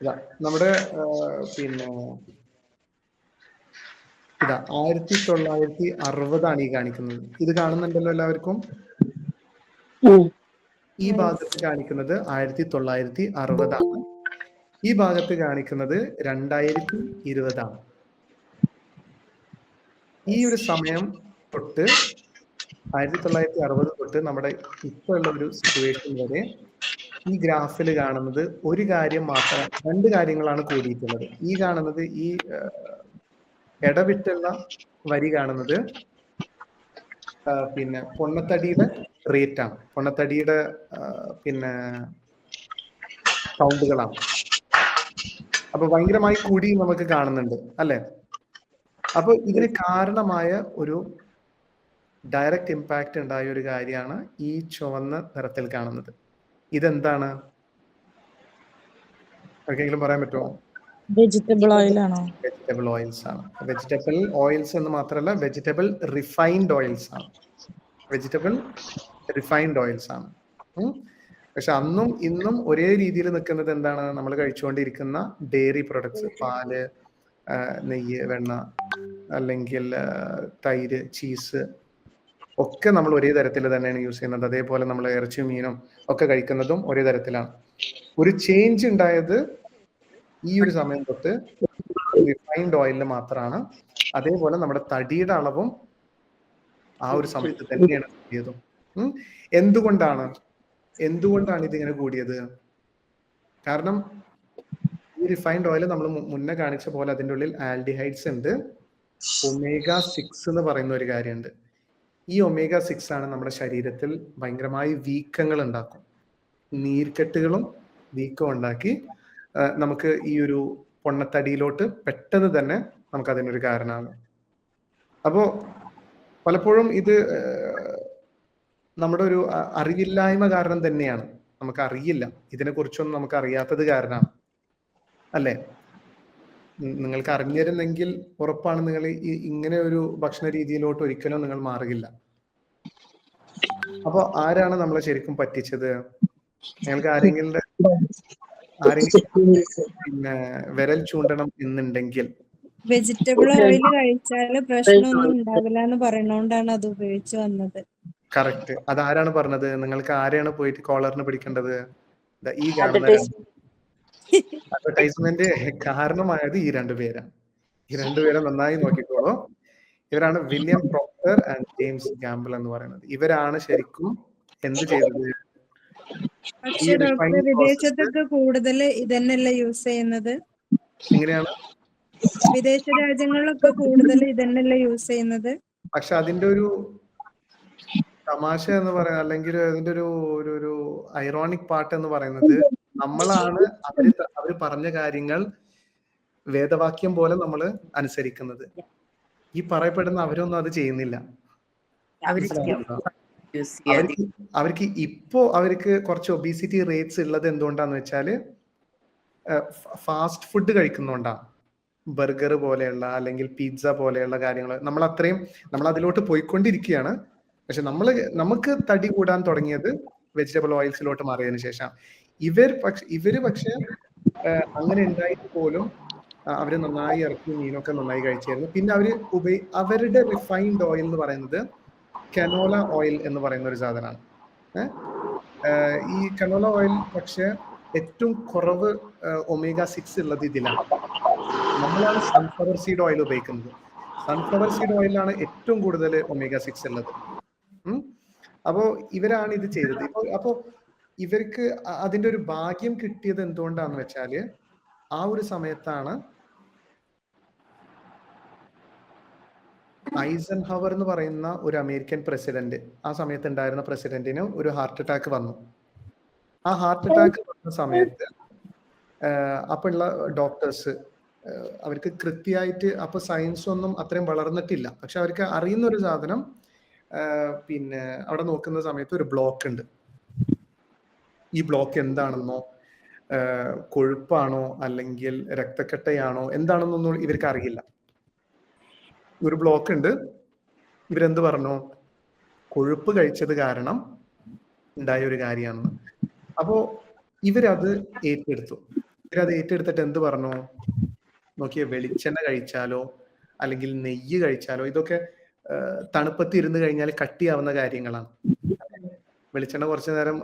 ഇതാ നമ്മുടെ പിന്നെ ഇതാ ആയിരത്തി തൊള്ളായിരത്തി അറുപതാണ് ഈ കാണിക്കുന്നത്. ഇത് കാണുന്നുണ്ടല്ലോ എല്ലാവർക്കും? ഈ ഭാഗത്ത് കാണിക്കുന്നത് ആയിരത്തി തൊള്ളായിരത്തി അറുപതാണ് ഈ ഭാഗത്ത് കാണിക്കുന്നത് രണ്ടായിരത്തി ഇരുപതാണ് ഈ ഒരു സമയം തൊട്ട് ആയിരത്തി തൊള്ളായിരത്തി അറുപത് തൊട്ട് നമ്മുടെ ഇപ്പോഴുള്ള ഒരു സിറ്റുവേഷൻ വരെ ഈ ഗ്രാഫിൽ കാണുന്നത് ഒരു കാര്യം മാത്രം രണ്ട് കാര്യങ്ങളാണ് കൂടിയിട്ടുള്ളത്. ഈ കാണുന്നത് ഈ ഇടവിട്ടുള്ള വരി കാണുന്നത് പിന്നെ പൊണ്ണത്തടിയുടെ റേറ്റ് ആണ് പൊണ്ണത്തടിയുടെ പിന്നെ സൗണ്ടുകളാണ് അപ്പൊ ഭയങ്കരമായി കൂടി നമുക്ക് കാണുന്നുണ്ട് അല്ലെ? അപ്പൊ ഇതിന് കാരണമായ ഒരു ഡയറക്റ്റ് ഇമ്പാക്റ്റ് ഉണ്ടായ ഒരു കാര്യമാണ് ഈ ചുവന്ന നിറത്തിൽ കാണുന്നത്. ഇതെന്താണ്? ആർക്കെങ്കിലും പറയാൻ പറ്റുമോ? വെജിറ്റബിൾ ഓയിൽ ആണോ? വെജിറ്റബിൾ ഓയിൽസ് ആണ്. വെജിറ്റബിൾ ഓയിൽസ് എന്ന് മാത്രമല്ല വെജിറ്റബിൾ റിഫൈൻഡ് ഓയിൽസ് ആണ്. വെജിറ്റബിൾ റിഫൈൻഡ് ഓയിൽസ് ആണ്. പക്ഷെ അന്നും ഇന്നും ഒരേ രീതിയിൽ നിൽക്കുന്നത് എന്താണ്? നമ്മൾ കഴിച്ചുകൊണ്ടിരിക്കുന്ന ഡെയറി പ്രൊഡക്ട്സ് പാൽ നെയ്യ് വെണ്ണ അല്ലെങ്കിൽ തൈര് ചീസ് ഒക്കെ നമ്മൾ ഒരേ തരത്തിൽ തന്നെയാണ് യൂസ് ചെയ്യുന്നത്. അതേപോലെ നമ്മൾ ഇറച്ചിയും മീനും ഒക്കെ കഴിക്കുന്നതും ഒരേ തരത്തിലാണ്. ഒരു ചേഞ്ച് ഉണ്ടായത് ഈ ഒരു സമയം തൊട്ട് റിഫൈൻഡ് ഓയിലിൽ മാത്രമാണ് അതേപോലെ നമ്മുടെ തടിയുടെ അളവും ആ ഒരു സമയത്ത് തന്നെയാണ് കൂടിയതും. എന്തുകൊണ്ടാണ്? എന്തുകൊണ്ടാണ് ഇതിങ്ങനെ കൂടിയത്? കാരണം ഈ റിഫൈൻഡ് ഓയിൽ നമ്മൾ മുന്നേ കാണിച്ച പോലെ അതിന്റെ ഉള്ളിൽ ആൽഡിഹൈഡ്സ് ഉണ്ട്. ഒമേഗ സിക്സ് എന്ന് പറയുന്ന ഒരു കാര്യമുണ്ട്. ഈ ഒമേഗ സിക്സ് ആണ് നമ്മുടെ ശരീരത്തിൽ ഭയങ്കരമായി വീക്കങ്ങൾ ഉണ്ടാക്കും നീർക്കെട്ടുകളും വീക്കം ഉണ്ടാക്കി നമുക്ക് ഈ ഒരു പൊണ്ണത്തടിയിലോട്ട് പെട്ടെന്ന് തന്നെ നമുക്ക് അതിനൊരു കാരണമാണ് അപ്പോ പലപ്പോഴും ഇത് നമ്മുടെ ഒരു അറിവില്ലായ്മ കാരണം തന്നെയാണ്. നമുക്ക് അറിയില്ല ഇതിനെ കുറിച്ചൊന്നും നമുക്ക് അറിയാത്തത് കാരണമാണ്. അല്ലേ? നിങ്ങൾക്ക് അറിഞ്ഞിരുന്നെങ്കിൽ ഉറപ്പാണ് നിങ്ങൾ ഇങ്ങനെ ഒരു ഭക്ഷണ രീതിയിലോട്ട് ഒരിക്കലും നിങ്ങൾ മാറുകയില്ല. അപ്പൊ ആരാണ് നമ്മളെ ശരിക്കും പറ്റിച്ചത്? നിങ്ങൾക്ക് ആരെങ്കിലും ആരെങ്കിലും പിന്നെ വിരൽ ചൂണ്ടണം എന്നുണ്ടെങ്കിൽ. വെജിറ്റബിൾ ഓയിൽ കഴിച്ചാൽ പ്രശ്നമൊന്നും ഉണ്ടാവില്ല എന്ന് പറയണോണ്ടാണ് അത് ഉപയോഗിച്ച് വന്നത്. കറക്റ്റ്. അതാരാണ് പറഞ്ഞത്? നിങ്ങൾക്ക് ആരെയാണ് പോയിട്ട് കോളറിന് പിടിക്കേണ്ടത്? ഈ കാണുന്ന അഡ്വർടൈസ്മെന്റ് കാരണമായത് ഈ രണ്ടുപേരാണ് ഈ രണ്ടുപേരെ നന്നായി നോക്കിക്കോളൂ. ഇവരാണ് William Procter and James Gamble എന്ന് പറയുന്നത്. ഇവരാണ് ശരിക്കും എന്ത് ചെയ്തത്? പക്ഷെ ഡോക്ടർ വിദേശത്തൊക്കെ കൂടുതൽ ഇതന്നെയല്ലേ യൂസ് ചെയ്യുന്നത്? എങ്ങനെയാണ്? വിദേശ രാജ്യങ്ങളിലൊക്കെ കൂടുതൽ ഇതന്നെയല്ലേ യൂസ് ചെയ്യുന്നത്? പക്ഷെ അതിന്റെ ഒരു തമാശ എന്ന് പറയുന്നത് അല്ലെങ്കിൽ അതിന്റെ ഒരു ഒരു ഒരു ഐറോണിക് പാർട്ട് എന്ന് പറയുന്നത് നമ്മളാണ് അവർ അവർ പറഞ്ഞ കാര്യങ്ങൾ വേദവാക്യം പോലെ നമ്മൾ അനുസരിക്കുന്നത്. ഈ പറയപ്പെടുന്ന അവരൊന്നും അത് ചെയ്യുന്നില്ല. അവർക്ക് ഇപ്പോ അവർക്ക് കുറച്ച് ഒബീസിറ്റി റേറ്റ്സ് ഉള്ളത് എന്തുകൊണ്ടാന്ന് വെച്ചാൽ ഫാസ്റ്റ് ഫുഡ് കഴിക്കുന്നോണ്ടാണ് ബർഗർ പോലെയുള്ള അല്ലെങ്കിൽ പിസ്സ പോലെയുള്ള കാര്യങ്ങൾ നമ്മൾ അത്രയും നമ്മൾ അതിലോട്ട് പോയിക്കൊണ്ടിരിക്കുകയാണ്. പക്ഷെ നമ്മൾ നമുക്ക് തടി കൂടാൻ തുടങ്ങിയത് വെജിറ്റബിൾ ഓയിൽസിലോട്ട് മാറിയതിനു ശേഷം. ഇവർ പക്ഷെ ഇവർ പക്ഷെ അങ്ങനെ ഉണ്ടായിട്ട് പോലും അവർ നന്നായി ഇറക്കി മീനൊക്കെ നന്നായി കഴിച്ചായിരുന്നു. പിന്നെ അവർ ഉപയോഗി അവരുടെ റിഫൈൻഡ് ഓയിൽ എന്ന് പറയുന്നത് കനോല ഓയിൽ എന്ന് പറയുന്ന ഒരു സാധനമാണ്. ഈ കനോല ഓയിൽ പക്ഷെ ഏറ്റവും കുറവ് ഒമേഗ സിക്സ് ഉള്ളത് ഇതിലാണ്. നമ്മളാണ് സൺഫ്ലവർ സീഡ് ഓയിൽ ഉപയോഗിക്കുന്നത്. സൺഫ്ലവർ സീഡ് ഓയിലാണ് ഏറ്റവും കൂടുതൽ ഒമേഗ സിക്സ് ഉള്ളത്. അപ്പോൾ അപ്പോ ഇവരാണ് ഇത് ചെയ്തത്. ഇപ്പൊ അപ്പോ ഇവർക്ക് അതിന്റെ ഒരു ഭാഗ്യം കിട്ടിയത് എന്തുകൊണ്ടാന്ന് വെച്ചാൽ ആ ഒരു സമയത്താണ് ഐസൻ ഹവർ എന്ന് പറയുന്ന ഒരു അമേരിക്കൻ പ്രസിഡന്റ് ആ സമയത്ത് ഉണ്ടായിരുന്ന പ്രസിഡന്റിന് ഒരു ഹാർട്ട് അറ്റാക്ക് വന്നു. ആ ഹാർട്ട് അറ്റാക്ക് വന്ന സമയത്ത് അപ്പൊ അപ്പോഴുള്ള ഡോക്ടേഴ്സ് അവർക്ക് കൃത്യമായിട്ട് അപ്പൊ സയൻസ് ഒന്നും അത്രയും വളർന്നിട്ടില്ല. പക്ഷെ അവർക്ക് അറിയുന്ന ഒരു സാധനം പിന്നെ അവിടെ നോക്കുന്ന സമയത്ത് ഒരു ബ്ലോക്ക് ഉണ്ട്. ഈ ബ്ലോക്ക് എന്താണെന്നോ കൊഴുപ്പാണോ അല്ലെങ്കിൽ രക്തക്കെട്ടയാണോ എന്താണെന്നൊന്നും ഇവർക്ക് അറിയില്ല. ഒരു ബ്ലോക്ക് ഉണ്ട്. ഇവരെന്ത് പറഞ്ഞു? കൊഴുപ്പ് കഴിച്ചത് കാരണം ഉണ്ടായ ഒരു കാര്യമാണെന്ന് അപ്പോ ഇവരത് ഏറ്റെടുത്തു. ഇവരത് ഏറ്റെടുത്തിട്ട് എന്ത് പറഞ്ഞു? നോക്കിയ വെളിച്ചെണ്ണ കഴിച്ചാലോ അല്ലെങ്കിൽ നെയ്യ് കഴിച്ചാലോ ഇതൊക്കെ തണുപ്പത്തിരുന്ന് കഴിഞ്ഞാൽ കട്ടിയാവുന്ന കാര്യങ്ങളാണ്. വെളിച്ചെണ്ണ കുറച്ചു നേരം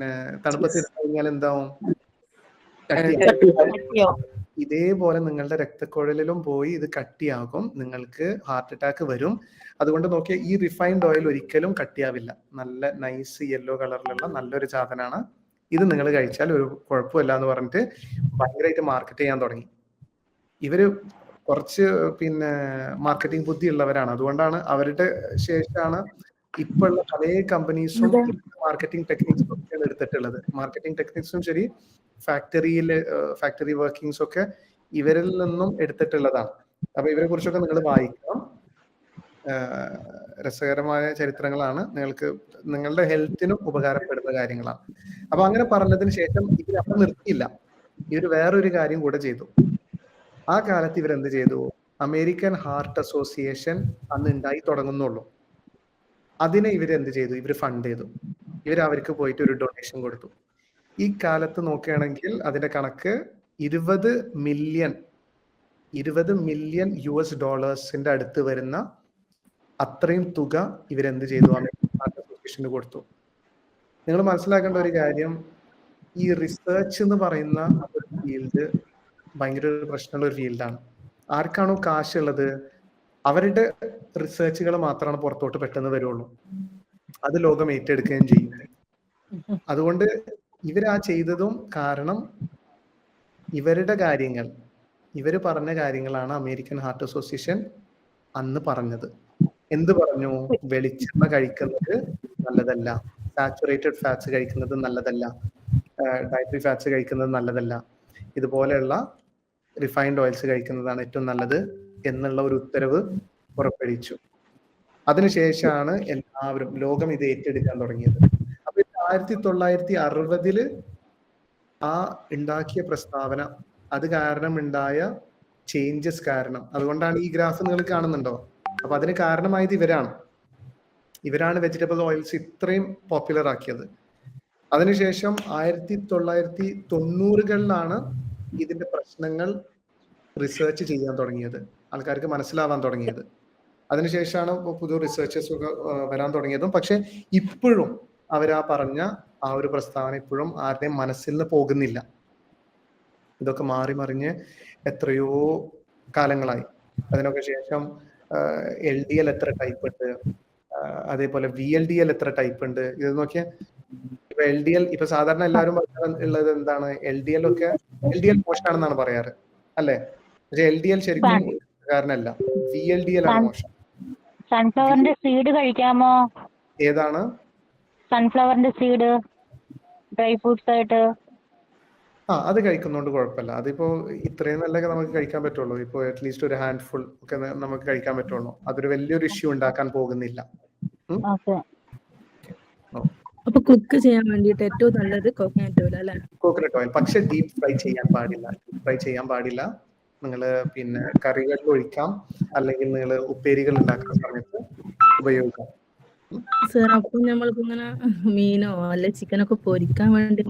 പിന്നെ കഴിഞ്ഞാൽ എന്താവും? ഇതേപോലെ നിങ്ങളുടെ രക്തക്കുഴലിലും പോയി ഇത് കട്ടിയാകും. നിങ്ങൾക്ക് ഹാർട്ട് അറ്റാക്ക് വരും. അതുകൊണ്ട് നോക്കിയാൽ ഈ റിഫൈൻഡ് ഓയിൽ ഒരിക്കലും കട്ടിയാവില്ല. നല്ല നൈസ് യെല്ലോ കളറിലുള്ള നല്ലൊരു സാധനമാണ്. ഇത് നിങ്ങൾ കഴിച്ചാൽ ഒരു കുഴപ്പമില്ല എന്ന് പറഞ്ഞിട്ട് ഭയങ്കരമായിട്ട് മാർക്കറ്റ് ചെയ്യാൻ തുടങ്ങി. ഇവർ കുറച്ച് പിന്നെ മാർക്കറ്റിംഗ് ബുദ്ധി ഉള്ളവരാണ് അതുകൊണ്ടാണ് അവരുടെ ശേഷമാണ് ഇപ്പൊ പഴയ പല കമ്പനീസും മാർക്കറ്റിംഗ് ടെക്നിക്സും ഒക്കെയാണ് എടുത്തിട്ടുള്ളത്. മാർക്കറ്റിംഗ് ടെക്നിക്സും ശരി ഫാക്ടറിയിലെ ഫാക്ടറി വർക്കിംഗ്സ് ഒക്കെ ഇവരിൽ നിന്നും എടുത്തിട്ടുള്ളതാണ്. അപ്പൊ ഇവരെ കുറിച്ചൊക്കെ നിങ്ങൾ വായിക്കണം. രസകരമായ ചരിത്രങ്ങളാണ്. നിങ്ങൾക്ക് നിങ്ങളുടെ ഹെൽത്തിനും ഉപകാരപ്പെടുന്ന കാര്യങ്ങളാണ്. അപ്പൊ അങ്ങനെ പറഞ്ഞതിന് ശേഷം ഇവരപ്പം നിർത്തിയില്ല. ഇവർ വേറൊരു കാര്യം കൂടെ ചെയ്തു. ആ കാലത്ത് ഇവരെന്ത് ചെയ്തു? അമേരിക്കൻ ഹാർട്ട് അസോസിയേഷൻ അന്ന് ഉണ്ടായി തുടങ്ങുന്നുള്ളൂ. അതിനെ ഇവർ എന്ത് ചെയ്തു? ഇവർ ഫണ്ട് ചെയ്തു. ഇവർ അവർക്ക് പോയിട്ട് ഒരു ഡൊണേഷൻ കൊടുത്തു. ഈ കാലത്ത് നോക്കുകയാണെങ്കിൽ അതിന്റെ കണക്ക് ഇരുപത് മില്യൺ ഇരുപത് മില്യൺ യു എസ് ഡോളേഴ്സിന്റെ അടുത്ത് വരുന്ന അത്രയും തുക ഇവരെന്ത് ചെയ്തു? അസോസിയേഷന് കൊടുത്തു. നിങ്ങൾ മനസ്സിലാക്കേണ്ട ഒരു കാര്യം ഈ റിസർച്ച് എന്ന് പറയുന്ന ഒരു ഫീൽഡ് ഭയങ്കര ഒരു പ്രശ്നമുള്ള ഒരു ഫീൽഡാണ് ആർക്കാണോ കാശുള്ളത്? അവരുടെ റിസർച്ചുകൾ മാത്രമാണ് പുറത്തോട്ട് പെട്ടെന്ന് വരുള്ളൂ. അത് ലോകം ഏറ്റെടുക്കുകയും ചെയ്യും. അതുകൊണ്ട് ഇവരാ ചെയ്തതും കാരണം ഇവരുടെ കാര്യങ്ങൾ ഇവർ പറഞ്ഞ കാര്യങ്ങളാണ് അമേരിക്കൻ ഹാർട്ട് അസോസിയേഷൻ അന്ന് പറഞ്ഞത്. എന്ത് പറഞ്ഞു? വെളിച്ചെണ്ണ കഴിക്കുന്നത് നല്ലതല്ല. സാച്ചുറേറ്റഡ് ഫാറ്റ്സ് കഴിക്കുന്നത് നല്ലതല്ല. ഡയറ്ററി ഫാറ്റ്സ് കഴിക്കുന്നത് നല്ലതല്ല. ഇതുപോലെയുള്ള റിഫൈൻഡ് ഓയിൽസ് കഴിക്കുന്നതാണ് ഏറ്റവും നല്ലത്. എന്നുള്ള ഒരു ഉത്തരവ് പുറപ്പെടുവിച്ചു. അതിനുശേഷമാണ് എല്ലാവരും ലോകം ഇത് ഏറ്റെടുക്കാൻ തുടങ്ങിയത്. അപ്പൊ ആയിരത്തി തൊള്ളായിരത്തി അറുപതിൽ ആ ഉണ്ടാക്കിയ പ്രസ്താവന അത് കാരണം ഉണ്ടായ ചേഞ്ചസ് കാരണം. അതുകൊണ്ടാണ് ഈ ഗ്രാഫ് നിങ്ങൾ കാണുന്നുണ്ടോ? അപ്പൊ അതിന് കാരണമായത് ഇവരാണ്. ഇവരാണ് വെജിറ്റബിൾ ഓയിൽസ് ഇത്രയും പോപ്പുലർ ആക്കിയത്. അതിനുശേഷം ആയിരത്തി തൊള്ളായിരത്തി തൊണ്ണൂറുകളിലാണ് ഇതിന്റെ പ്രശ്നങ്ങൾ റിസർച്ച് ചെയ്യാൻ തുടങ്ങിയത്. ആൾക്കാർക്ക് മനസ്സിലാവാൻ തുടങ്ങിയത്. അതിനുശേഷമാണ് പുതിയ റിസർച്ചേഴ്സ് ഒക്കെ വരാൻ തുടങ്ങിയതും. പക്ഷെ ഇപ്പോഴും അവരാ പറഞ്ഞ ആ ഒരു പ്രസ്താവന ഇപ്പോഴും ആരുടെയും മനസ്സിൽ നിന്ന് പോകുന്നില്ല. ഇതൊക്കെ മാറി മറിഞ്ഞ് എത്രയോ കാലങ്ങളായി. അതിനൊക്കെ ശേഷം എൽ ഡി എൽ എത്ര ടൈപ്പ് ഉണ്ട്? അതേപോലെ വി എൽ ഡി എൽ എത്ര ടൈപ്പ് ഉണ്ട്? ഇത് നോക്കിയാൽ ഇപ്പൊ എൽ ഡി എൽ ഇപ്പൊ സാധാരണ എല്ലാവരും ഉള്ളത് എന്താണ്? എൽ ഡി എൽ ഒക്കെ എൽ ഡി എൽ മോശമാണെന്നാണ് പറയാറ്. അല്ലെ? പക്ഷെ എൽ ഡി എൽ ശരിക്കും കാരണല്ല വി എൽ ഡി എൽ ആണ് മോശം. സൺഫ്ലവറിന്റെ സീഡ് കഴിക്കാമോ? ഏതാണ്? സൺഫ്ലവറിന്റെ സീഡ് ഡ്രൈ ഫ്രൂട്ട്സ് ആയിട്ട്. ആ അത് കഴിക്കുന്നോണ്ട് കുഴപ്പമില്ല. അതിപ്പോ ഇത്രയും നല്ലൊക്കെ നമുക്ക് കഴിക്കാൻ പറ്റുള്ളൂ. ഇപ്പോ അറ്റ്ലീസ്റ്റ് ഒരു ഹാൻഡ് ഫുൾ ഒക്കെ നമുക്ക് കഴിക്കാൻ പറ്റുള്ളൂ. അതൊരു വലിയൊരു ഇഷ്യൂ ഉണ്ടാക്കാൻ പോകുന്നില്ല. ഓക്കെ. അപ്പൊ കുക്ക് ചെയ്യാൻ വേണ്ടിയിട്ട് ഏറ്റവും നല്ലത് കോക്കനട്ട് ഓയിൽ അല്ലെ? കോക്കനട്ട് ഓയിൽ പക്ഷെ ഡീപ് ഫ്രൈ ചെയ്യാൻ പാടില്ല. ഡീപ് ഫ്രൈ ചെയ്യാൻ പാടില്ല. നിങ്ങൾ പിന്നെ കറികളിൽ ഒഴിക്കാം. അല്ലെങ്കിൽ നിങ്ങൾ ഉപ്പേരികൾ ഉണ്ടാക്കുന്ന സമയത്ത് ഉപയോഗിക്കാം. സർ അപ്പൊ നമ്മൾക്ക് ഇങ്ങനെ മീനോ അല്ലെ ചിക്കനൊക്കെ പൊരിക്കാൻ വേണ്ടി?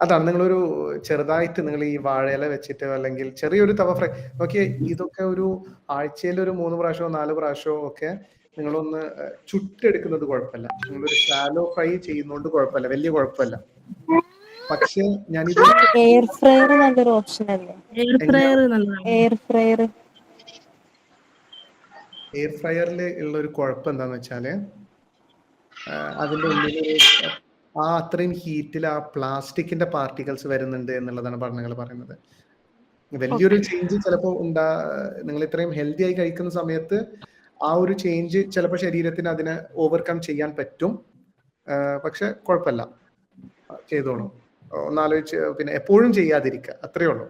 അതാണ് നിങ്ങളൊരു ചെറുതായിട്ട് നിങ്ങൾ ഈ വാഴയില വെച്ചിട്ട് അല്ലെങ്കിൽ ചെറിയൊരു തവ ഫ്രൈ. നോക്കിയേ ഇതൊക്കെ ഒരു ആഴ്ചയിൽ ഒരു മൂന്ന് പ്രാവശ്യമോ നാല് പ്രാവശ്യമോ ഒക്കെ നിങ്ങളൊന്ന് ചുട്ടെടുക്കുന്നത് കുഴപ്പമില്ല. നിങ്ങളൊരു ഷാലോ ഫ്രൈ ചെയ്യുന്നോണ്ട് കുഴപ്പമില്ല. വലിയ കുഴപ്പമില്ല. പക്ഷെ ഇത് എയർ ഫ്രയർ നല്ലൊരു ഓപ്ഷൻ അല്ലേ? എയർ ഫ്രയർ നല്ലതാണ്. എയർ ഫ്രയർ എയർ ഫ്രയറിൽ ഉള്ള ഒരു കുഴപ്പം എന്താന്ന് വെച്ചാൽ അതിന്റെ ഉള്ളിൽ ആ അത്രയും ഹീറ്റിൽ ആ പ്ലാസ്റ്റിക്കിന്റെ പാർട്ടിക്കൽസ് വരുന്നുണ്ട് എന്നുള്ളതാണ് പഠനങ്ങൾ പറയുന്നത്. വലിയൊരു ചേഞ്ച് ചിലപ്പോൾ ഉണ്ടാ നിങ്ങൾ ഇത്രയും ഹെൽത്തി ആയി കഴിക്കുന്ന സമയത്ത് ആ ഒരു ചേഞ്ച് ചിലപ്പോൾ ശരീരത്തിന് അതിനെ ഓവർകം ചെയ്യാൻ പറ്റും. പക്ഷെ കുഴപ്പമില്ല ചെയ്തോളൂ. ഒന്നാലോചിച്ച് പിന്നെ എപ്പോഴും ചെയ്യാതിരിക്കുക. അത്രയേ ഉള്ളൂ.